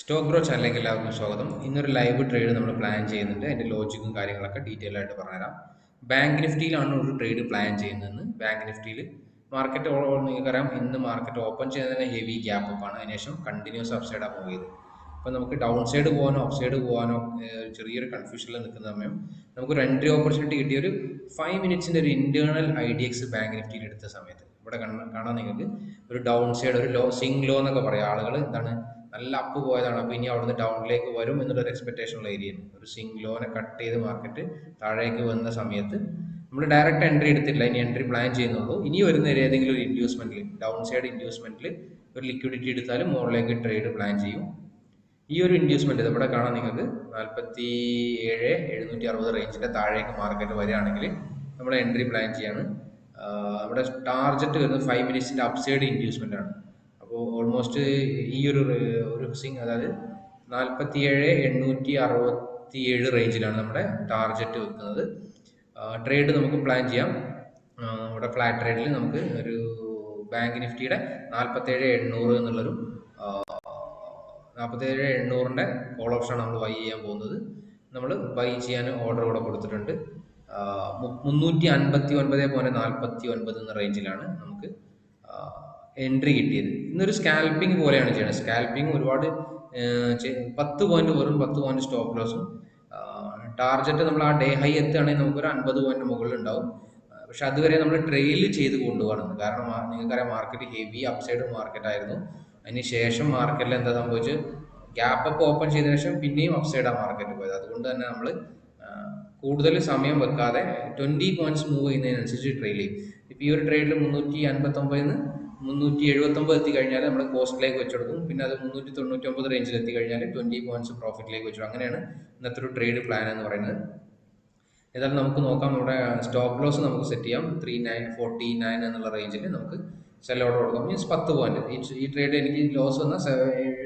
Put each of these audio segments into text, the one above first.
Stock grow ചാനലിലേക്ക് എല്ലാവർക്കും സ്വാഗതം. ഇന്നൊരു ലൈവ് ട്രേഡ് നമ്മൾ പ്ലാൻ ചെയ്യുന്നുണ്ട്. അതിന്റെ ലോജിക്കും കാര്യങ്ങളൊക്കെ ഡീറ്റെയിൽ ആയിട്ട് പറഞ്ഞുതരാം. ബാങ്ക് നിഫ്റ്റിയിലാണ് ഒരു ട്രേഡ് പ്ലാൻ ചെയ്യുന്നതെന്ന്. ബാങ്ക് നിഫ്റ്റിയിൽ മാർക്കറ്റ് നിങ്ങൾക്കറിയാം ഇന്ന് മാർക്കറ്റ് ഓപ്പൺ ചെയ്യുന്നതിന് ഹെവി ഗ്യാപ്പ് ആണ്. അതിനുശേഷം കണ്ടിന്യൂസ് അപ്പ് സൈഡാണ് പോയത് അപ്പോൾ നമുക്ക് ഡൗൺ സൈഡ് പോകാനോ അപ്പ് സൈഡ് പോകാനോ ചെറിയൊരു കൺഫ്യൂഷനിൽ നിൽക്കുന്ന സമയം നമുക്കൊരു എൻട്രി ഓപ്പർച്യൂണിറ്റി കിട്ടിയ ഒരു ഫൈവ് മിനിറ്റ്സിന്റെ ഒരു internal I D X bank നിഫ്റ്റിയിൽ എടുത്ത സമയത്ത്. ഇവിടെ കാണാൻ നിങ്ങൾക്ക്. ഒരു ഡൗൺ സൈഡ് ഒരു ലോ സിംഗ് ലോ എന്നൊക്കെ പറയാം. ആളുകൾ എന്താണ് നല്ല അപ്പ് പോയതാണ്. അപ്പോൾ ഇനി അവിടുന്ന് ഡൗണിലേക്ക് വരും എന്നുള്ളൊരു എക്സ്പെക്ടേഷൻ ഉള്ള ഏരിയ ഒരു സിംഗ് ലോനെ കട്ട് ചെയ്ത് മാർക്കറ്റ് താഴേക്ക് വന്ന സമയത്ത് നമ്മൾ ഡയറക്റ്റ് എൻട്രി എടുത്തില്ല ഇനി എൻട്രി പ്ലാൻ ചെയ്യുന്നുള്ളൂ. ഇനി വരുന്ന ഏതെങ്കിലും ഒരു ഇൻഡ്യൂസ്മെന്റിൽ ഡൗൺ സൈഡ് ഇൻഡ്യൂസ്മെന്റിൽ ഒരു ലിക്വിഡിറ്റി എടുത്താലും മുകളിലേക്ക് ട്രേഡ് പ്ലാൻ ചെയ്യും. ഈ ഒരു ഇൻഡ്യൂസ്മെന്റ് ഇവിടെ കാണാൻ നിങ്ങൾക്ക്. നാൽപ്പത്തി ഏഴ് എഴുന്നൂറ്റി അറുപത് റേഞ്ചിന്റെ താഴേക്ക് മാർക്കറ്റ് വരികയാണെങ്കിൽ നമ്മൾ എൻട്രി പ്ലാൻ ചെയ്യാണ്. നമ്മുടെ ടാർജറ്റ് വരുന്നത് ഫൈവ് മിനിറ്റ്സിന്റെ അപ്സൈഡ് ഇൻഡ്യൂസ്മെന്റ് ആണ്. ഓൾമോസ്റ്റ് ഈ ഒരു ഒരു സിംഗ് അതായത് നാൽപ്പത്തി ഏഴ് എണ്ണൂറ്റി അറുപത്തി ഏഴ് റേഞ്ചിലാണ് നമ്മുടെ ടാർജറ്റ് വെക്കുന്നത്. ട്രേഡ് നമുക്ക് പ്ലാൻ ചെയ്യാം. ഇവിടെ ഫ്ലാറ്റ് ട്രേഡിൽ നമുക്ക് ഒരു ബാങ്ക് നിഫ്റ്റിയുടെ നാൽപ്പത്തേഴ് എണ്ണൂറ് എന്നുള്ളൊരു നാൽപ്പത്തേഴ് എണ്ണൂറിന്റെ കോൾ ഓപ്ഷനാണ് നമ്മൾ ബൈ ചെയ്യാൻ പോകുന്നത്. നമ്മൾ ബൈ ചെയ്യാൻ ഓർഡർ ഇവിടെ കൊടുത്തിട്ടുണ്ട്. മുന്നൂറ്റി അൻപത്തി ഒൻപത് പോയിന്റ് നാൽപ്പത്തി ഒൻപത് എന്ന റേഞ്ചിലാണ് നമുക്ക് എൻട്രി കിട്ടിയത്. ഇന്നൊരു സ്കാൽപ്പിംഗ് പോലെയാണ് ചെയ്യുന്നത് സ്കാൽപ്പിംഗ് ഒരുപാട് പത്ത് പോയിന്റ് വെറും പത്ത് പോയിന്റ് സ്റ്റോപ്പ് ലോസും ടാർജറ്റ് നമ്മൾ ആ ഡേ ഹൈ എത്തുകയാണെങ്കിൽ നമുക്കൊരു അൻപത് പോയിന്റ് മുകളിൽ ഉണ്ടാവും പക്ഷെ അതുവരെ നമ്മൾ ട്രെയിൽ ചെയ്ത് കൊണ്ടുപോകണം കാരണം നിങ്ങൾക്കറിയാം മാർക്കറ്റ് ഹെവി അപ്സൈഡ് മാർക്കറ്റ് ആയിരുന്നു. അതിന് ശേഷം മാർക്കറ്റിൽ എന്താ സംഭവിച്ചു ഗ്യാപ്പ് അപ്പ് ഓപ്പൺ ചെയ്തതിനു ശേഷം പിന്നെയും അപ്സൈഡാണ് മാർക്കറ്റ് പോയത്. അതുകൊണ്ട് തന്നെ നമ്മൾ കൂടുതൽ സമയം വെക്കാതെ ട്വന്റി പോയിന്റ്സ് മൂവ് ചെയ്യുന്നതിനനുസരിച്ച് ട്രെയിൽ ചെയ്യും. ഇപ്പോൾ ഈ ഒരു ട്രേഡിൽ മുന്നൂറ്റി അൻപത്തൊമ്പതിന് മുന്നൂറ്റി എഴുപത്തൊമ്പത് എത്തി കഴിഞ്ഞാൽ നമ്മൾ കോസ്റ്റിലേക്ക് വെച്ചെടുക്കും. പിന്നെ അത് മുന്നൂറ്റി തൊണ്ണൂറ്റി ഒമ്പത് റേഞ്ചിൽ എത്തി കഴിഞ്ഞാൽ ട്വന്റി പോയിന്റ്സ് പ്രോഫിറ്റിലേക്ക് വെച്ചു അങ്ങനെയാണ് ഇന്നത്തെ ഒരു ട്രേഡ് പ്ലാൻ എന്ന് പറയുന്നത്. ഏതായാലും നമുക്ക് നോക്കാം. നമ്മുടെ സ്റ്റോപ്പ് ലോസ് നമുക്ക് സെറ്റ് ചെയ്യാം. ത്രീ നയൻ ഫോർട്ടി നയൻ എന്നുള്ള റേഞ്ചിൽ നമുക്ക് ഓർഡർ കൊടുക്കാം. മീൻസ് പത്ത് പോയിന്റ്. ഈ ട്രേഡ് എനിക്ക് ലോസ് വന്നാൽ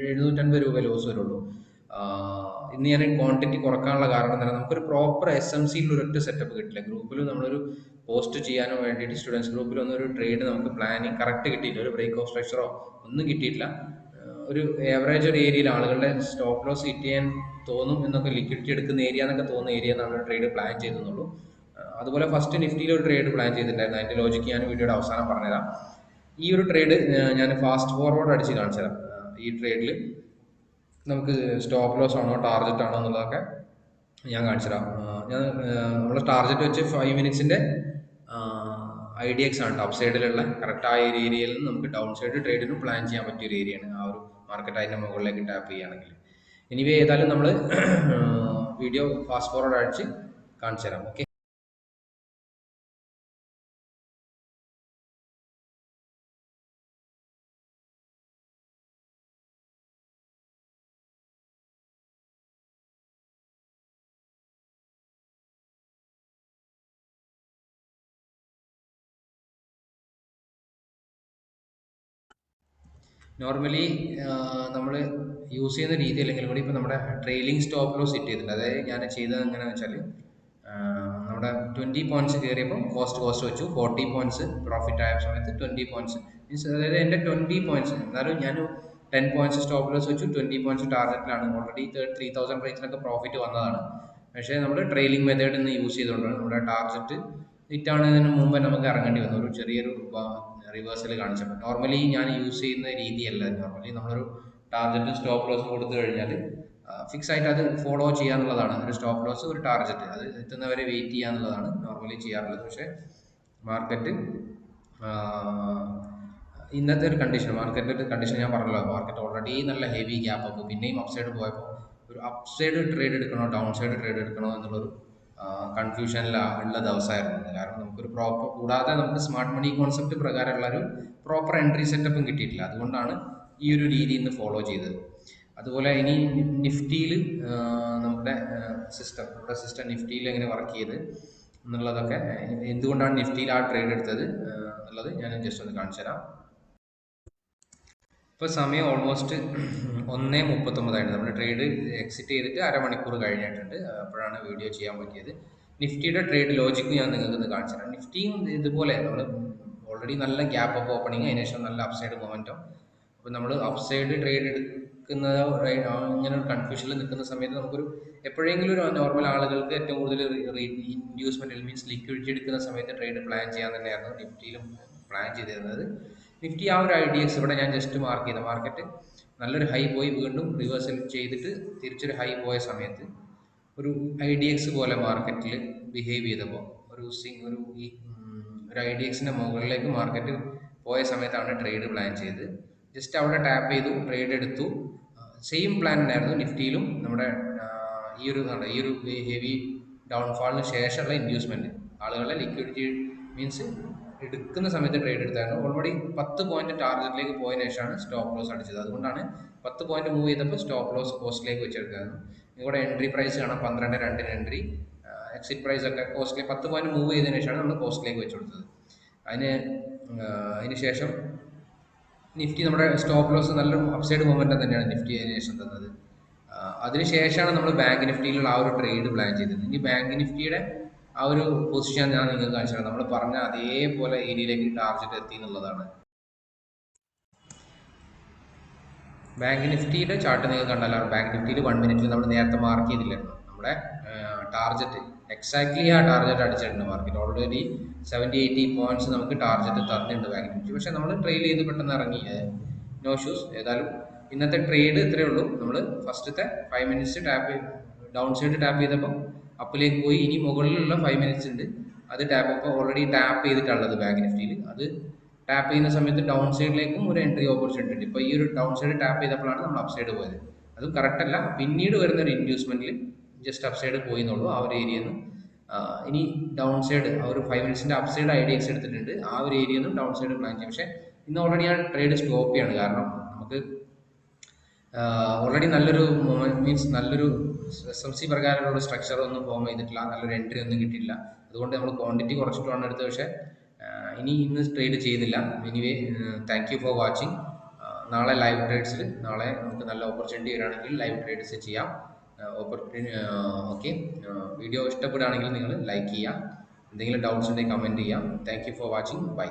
എഴുന്നൂറ്റൻപത് രൂപ ലോസ് വരുള്ളൂ. ഇന്ന് ഞാൻ ക്വാണ്ടിറ്റി കുറക്കാനുള്ള കാരണം തന്നെ നമുക്കൊരു പ്രോപ്പർ എസ് എം സിയിൽ ഒരൊറ്റ സെറ്റപ്പ് കിട്ടില്ല. ഗ്രൂപ്പിൽ നമ്മളൊരു പോസ്റ്റ് ചെയ്യാനോ വേണ്ടിയിട്ട് സ്റ്റുഡൻസ് ഗ്രൂപ്പിൽ ഒന്നും ഒരു ട്രേഡ് നമുക്ക് പ്ലാനിങ് കറക്റ്റ് കിട്ടിയില്ല. ഒരു ബ്രേക്ക് ഓഫ് സ്ട്രക്ചറോ ഒന്നും കിട്ടിയിട്ടില്ല. ഒരു ഏവറേജ് ഒരു ഏരിയയിൽ ആളുകളുടെ സ്റ്റോപ്പ് ലോസ് ഹിറ്റ് ചെയ്യാൻ തോന്നും എന്നൊക്കെ ലിക്വിഡിറ്റി എടുക്കുന്ന ഏരിയ എന്നൊക്കെ തോന്നുന്ന ഏരിയ നമ്മൾ ട്രേഡ് പ്ലാൻ ചെയ്തെന്നുള്ളൂ അതുപോലെ ഫസ്റ്റ് നിഫ്റ്റിയിൽ ഒരു ട്രേഡ് പ്ലാൻ ചെയ്തിട്ടുണ്ടായിരുന്നു. അതിന്റെ ലോജിക്ക് ഞാൻ വീഡിയോയുടെ അവസാനം പറഞ്ഞുതരാം. ഈ ഒരു ട്രേഡ് ഞാൻ ഫാസ്റ്റ് ഫോർവേഡ് അടിച്ച് കാണിച്ചു തരാം ഈ ട്രേഡിൽ നമുക്ക് സ്റ്റോപ്പ് ലോസ് ആണോ ടാർജറ്റ് ആണോ എന്നുള്ളതൊക്കെ ഞാൻ കാണിച്ചു തരാം. ഞാൻ നമ്മുടെ ടാർജറ്റ് വെച്ച് ഫൈവ് മിനിറ്റ്സിന്റെ ഐ ഡി എക്സ് ആണ് ടോപ്പ് സൈഡിലുള്ള കറക്റ്റ് ആ ഒരു ഏരിയയിൽ നിന്ന് നമുക്ക് ഡൗൺ സൈഡ് ട്രേഡിന് പ്ലാൻ ചെയ്യാൻ പറ്റിയ ഒരു ഏരിയയാണ് ആ ഒരു മാർക്കറ്റ് അതിന്റെ മുകളിലേക്ക് ടാപ്പ് ചെയ്യുകയാണെങ്കിൽ. എനിവേ ഏതായാലും നമ്മൾ വീഡിയോ ഫാസ്റ്റ് ഫോർവേഡ് അടിച്ച് കാണിച്ചു തരാം. ഓക്കെ നോർമലി നമ്മൾ യൂസ് ചെയ്യുന്ന രീതി അല്ലെങ്കിൽ കൂടി ഇപ്പോൾ നമ്മുടെ ട്രെയിലിംഗ് സ്റ്റോപ്പ് ലോസ് സെറ്റ് ചെയ്തിട്ടുണ്ട്. അതായത് ഞാൻ ചെയ്തത് എങ്ങനെയാണെന്ന് വെച്ചാൽ നമ്മുടെ ട്വന്റി പോയിന്റ്സ് കയറിയപ്പോൾ കോസ്റ്റ് കോസ്റ്റ് വെച്ചു. ഫോർട്ടി പോയിന്റ്സ് പ്രോഫിറ്റ് ആയ സമയത്ത് ട്വന്റി പോയിന്റ്സ് മീൻസ് അതായത് എന്റെ ട്വന്റി പോയിന്റ്സ് എന്നാലും ഞാൻ ടെൻ പോയിന്റ്സ് സ്റ്റോപ്പ് ലോസ് വെച്ചു. ട്വന്റി പോയിന്റ്സ് ടാർഗറ്റിലാണ് ഓൾറെഡി ത്രീ തൗസൻഡ് റേഞ്ചിലൊക്കെ പ്രോഫിറ്റ് വന്നതാണ്. പക്ഷേ നമ്മൾ ട്രെയിലിംഗ് മെത്തേഡ് ഇന്ന് യൂസ് ചെയ്തുകൊണ്ടാണ് നമ്മുടെ ടാർഗറ്റ് ഹിറ്റാണതിന് മുമ്പ് നമുക്ക് ഇറങ്ങേണ്ടി വന്നു. ഒരു ചെറിയൊരു റിവേഴ്സൽ കാണിച്ചപ്പോൾ നോർമലി ഞാൻ യൂസ് ചെയ്യുന്ന രീതിയല്ല നോർമലി നമ്മളൊരു ടാർഗറ്റ് സ്റ്റോപ്പ് ലോസ് കൊടുത്തു കഴിഞ്ഞാൽ ഫിക്സ് ആയിട്ട് അത് ഫോളോ ചെയ്യാന്നുള്ളതാണ്. ഒരു സ്റ്റോപ്പ് ലോസ് ഒരു ടാർജറ്റ് അത് എത്തുന്നവരെ വെയിറ്റ് ചെയ്യാന്നുള്ളതാണ് നോർമലി ചെയ്യാറുള്ളത്. പക്ഷേ മാർക്കറ്റ് ഇന്നത്തെ ഒരു കണ്ടീഷൻ മാർക്കറ്റിന്റെ ഒരു കണ്ടീഷൻ ഞാൻ പറഞ്ഞല്ലോ. മാർക്കറ്റ് ഓൾറെഡി നല്ല ഹെവി ഗ്യാപ്പ് അപ്പോൾ പിന്നെയും അപ്സൈഡ് പോയപ്പോൾ ഒരു അപ്സൈഡ് ട്രേഡ് എടുക്കണോ ഡൗൺ സൈഡ് ട്രേഡ് എടുക്കണോ എന്നുള്ളൊരു കൺഫ്യൂഷനിൽ ഉള്ള ദിവസമായിരുന്നു. കാരണം നമുക്കൊരു പ്രോപ്പർ കൂടാതെ നമുക്ക് സ്മാർട്ട് മണി കോൺസെപ്റ്റ് പ്രകാരമുള്ള ഒരു പ്രോപ്പർ എൻട്രി സെറ്റപ്പും കിട്ടിയിട്ടില്ല. അതുകൊണ്ടാണ് ഈ ഒരു രീതി ഇന്ന് ഫോളോ ചെയ്തത്. അതുപോലെ ഇനി നിഫ്റ്റിയിൽ നമ്മുടെ സിസ്റ്റം നമ്മുടെ സിസ്റ്റം നിഫ്റ്റിയിൽ എങ്ങനെ വർക്ക് ചെയ്ത് എന്നുള്ളതൊക്കെ എന്തുകൊണ്ടാണ് നിഫ്റ്റിയിൽ ആ ട്രേഡ് എടുത്തത് എന്നുള്ളത് ഞാൻ ജസ്റ്റ് ഒന്ന് കാണിച്ചു തരാം ഇപ്പോൾ സമയം ഓൾമോസ്റ്റ് ഒന്നേ മുപ്പത്തൊമ്പതായിട്ട് നമ്മൾ ട്രേഡ് എക്സിറ്റ് ചെയ്തിട്ട് അരമണിക്കൂർ കഴിഞ്ഞിട്ടുണ്ട്. അപ്പോഴാണ് വീഡിയോ ചെയ്യാൻ പറ്റിയത്. നിഫ്റ്റിയുടെ ട്രേഡ് ലോജിക്ക് ഞാൻ നിങ്ങൾക്ക് ഇത് കാണിച്ചു തരാം. നിഫ്റ്റിയും ഇതുപോലെ നമ്മൾ ഓൾറെഡി നല്ല ഗ്യാപ്പ് അപ്പ് ഓപ്പണിങ് അതിനുശേഷം നല്ല അപ്സൈഡ് മൊമെന്റോ അപ്പോൾ നമ്മൾ അപ്സൈഡ് ട്രേഡ് എടുക്കുന്ന ഇങ്ങനെ ഒരു കൺഫ്യൂഷനിൽ നിൽക്കുന്ന സമയത്ത് നമുക്കൊരു എപ്പോഴെങ്കിലും ഒരു നോർമൽ ആളുകൾക്ക് ഏറ്റവും കൂടുതൽ ഇൻഡ്യൂസ്മെന്റ് മീൻസ് ലിക്വിഡിറ്റി എടുക്കുന്ന സമയത്ത് ട്രേഡ് പ്ലാൻ ചെയ്യാൻ തന്നെയായിരുന്നു നിഫ്റ്റിയിലും പ്ലാൻ ചെയ്തിരുന്നത്. നിഫ്റ്റി ആ ഒരു ഐ ഡി എക്സ് ഇവിടെ ഞാൻ ജസ്റ്റ് മാർക്ക് ചെയ്ത. മാർക്കറ്റ് നല്ലൊരു ഹൈ പോയി. വീണ്ടും റിവേഴ്സൽ ചെയ്തിട്ട് തിരിച്ചൊരു ഹൈ പോയ സമയത്ത് ഒരു ഐ ഡി എക്സ് പോലെ മാർക്കറ്റിൽ ബിഹേവ് ചെയ്തപ്പോൾ ഒരു സിംഗ് ഒരു ഈ ഒരു ഐ ഡി എക്സിന്റെ മുകളിലേക്ക് മാർക്കറ്റ് പോയ സമയത്താണ് ട്രേഡ് പ്ലാൻ ചെയ്തത് ജസ്റ്റ് അവിടെ ടാപ്പ് ചെയ്തു ട്രേഡ് എടുത്തു. സെയിം പ്ലാൻ തന്നെയായിരുന്നു നിഫ്റ്റിയിലും നമ്മുടെ ഈ ഒരു ഈ ഒരു ഹെവി ഡൗൺഫാളിന് ശേഷമുള്ള ഇൻഡ്യൂസ്മെന്റ് ആളുകളെ ലിക്വിഡിറ്റി മീൻസ് എടുക്കുന്ന സമയത്ത് ട്രേഡ് എടുത്തായിരുന്നു. ഓൾറെഡി പത്ത് പോയിന്റ് ടാർഗറ്റിലേക്ക് പോയതിനു ശേഷമാണ് സ്റ്റോപ്പ് ലോസ് അടിച്ചത്. അതുകൊണ്ടാണ് പത്ത് പോയിന്റ് മൂവ് ചെയ്തപ്പോൾ സ്റ്റോപ്പ് ലോസ് കോസ്റ്റിലേക്ക് വെച്ചെടുക്കായിരുന്നു ഇവിടെ എൻട്രി പ്രൈസ് കാണാം. പന്ത്രണ്ട് രണ്ടിന് എൻട്രി എക്സിറ്റ് പ്രൈസ് ഒക്കെ കോസ്റ്റിലെ പത്ത് പോയിന്റ് മൂവ് ചെയ്തതിനു ശേഷമാണ് നമ്മൾ കോസ്റ്റിലേക്ക് വെച്ചു കൊടുത്തത് അതിന് അതിനുശേഷം അതിന് ശേഷം നിഫ്റ്റി നമ്മുടെ സ്റ്റോപ്പ് ലോസ് നല്ലൊരു അപ്സൈഡ് മൂവ്മെന്റ് തന്നെയാണ് നിഫ്റ്റി അതിന് ശേഷം തന്നത്. അതിനുശേഷമാണ് നമ്മൾ ബാങ്ക് നിഫ്റ്റിയിലുള്ള ആ ഒരു ട്രേഡ് പ്ലാൻ ചെയ്തത്. ഇനി ബാങ്ക് നിഫ്റ്റിയുടെ ആ ഒരു പൊസിഷൻ ഞാൻ നിങ്ങൾക്ക് കാണിച്ചു നമ്മൾ പറഞ്ഞ അതേപോലെ ഏരിയയിലേക്ക് ടാർജറ്റ് എത്തി എന്നുള്ളതാണ്. ബാങ്ക് നിഫ്റ്റിയുടെ ചാർട്ട് നിങ്ങൾ കണ്ടല്ലോ ബാങ്ക് നിഫ്റ്റിയിൽ വൺ മിനിറ്റിൽ നമ്മൾ നേരത്തെ മാർക്ക് ചെയ്തില്ലായിരുന്നു നമ്മുടെ ടാർജറ്റ് എക്സാക്ട്ലി ആ ടാർജറ്റ് അടിച്ചിട്ടുണ്ട്. Market already seventy eighty points നമുക്ക് ടാർജറ്റ് തന്നിട്ടുണ്ട് ബാങ്ക് നിഫ്റ്റി പക്ഷേ നമ്മൾ ട്രെയിൽ ചെയ്ത് പെട്ടെന്ന് ഇറങ്ങി. നോ ഷൂസ് ഏതായാലും ഇന്നത്തെ ട്രേഡ് ഇത്രയേ ഉള്ളൂ. നമ്മൾ ഫസ്റ്റത്തെ five minutes tap down side tap ചെയ്തപ്പോൾ അപ്പിലേക്ക് പോയി ഇനി മുകളിലുള്ള ഫൈവ് മിനിറ്റ്സ് ഉണ്ട്. അത് ടാപ്പ് ഇപ്പോൾ ഓൾറെഡി ടാപ്പ് ചെയ്തിട്ടുള്ളത് ബാങ്ക് നിഫ്റ്റിയിൽ അത് ടാപ്പ് ചെയ്യുന്ന സമയത്ത് ഡൗൺ സൈഡിലേക്കും ഒരു എൻട്രി ഓപ്പർച്യൂണിറ്റി ഉണ്ട്. ഇപ്പോൾ ഈ ഒരു ഡൗൺ സൈഡ് ടാപ്പ് ചെയ്തപ്പോഴാണ് നമ്മൾ അപ്സൈഡ് സൈഡ് പോയത്. അത് കറക്റ്റ് അല്ല. പിന്നീട് വരുന്ന ഒരു ഇൻഡ്യൂസ്മെന്റിൽ ജസ്റ്റ് അപ്സൈഡ് സൈഡ് പോയി എന്നുള്ളൂ ആ ഒരു ഏരിയയിൽ നിന്ന് ഇനി ഡൗൺ സൈഡ് ആ ഒരു ഫൈവ് മിനിറ്റ്സിന്റെ അപ്സൈഡ് സൈഡ് എടുത്തിട്ടുണ്ട്. ആ ഒരു ഏരിയയിൽ നിന്നും ഡൗൺ സൈഡ് പ്ലാൻ ചെയ്യും. പക്ഷേ ഇന്ന് ഓൾറെഡി ഞാൻ ട്രേഡ് സ്റ്റോപ്പ് ചെയ്യാണ്. കാരണം നമുക്ക് ഓൾറെഡി നല്ലൊരു മീൻസ് നല്ലൊരു എസ് എം സി പ്രകാരമുള്ള സ്ട്രക്ചർ ഒന്നും ഫോം ചെയ്തിട്ടില്ല നല്ലൊരു എൻട്രി ഒന്നും കിട്ടിയില്ല അതുകൊണ്ട് നമ്മൾ ക്വാണ്ടിറ്റി കുറച്ചിട്ടാണ് എടുത്തത്. പക്ഷേ ഇനി ഇന്ന് ട്രേഡ് ചെയ്യുന്നില്ല anyway thank you for watching നാളെ ലൈവ് ട്രേഡ്സിൽ നാളെ നമുക്ക് നല്ല ഓപ്പർച്യൂണിറ്റി വരികയാണെങ്കിൽ ലൈവ് ട്രേഡ്സ് ചെയ്യാം. ഓപ്പർച്യൂണിറ്റി ഓക്കെ വീഡിയോ ഇഷ്ടപ്പെടുകയാണെങ്കിൽ നിങ്ങൾ ലൈക്ക് ചെയ്യാം എന്തെങ്കിലും ഡൗട്ട്സ് ഉണ്ടെങ്കിൽ കമന്റ് ചെയ്യാം thank you for watching bye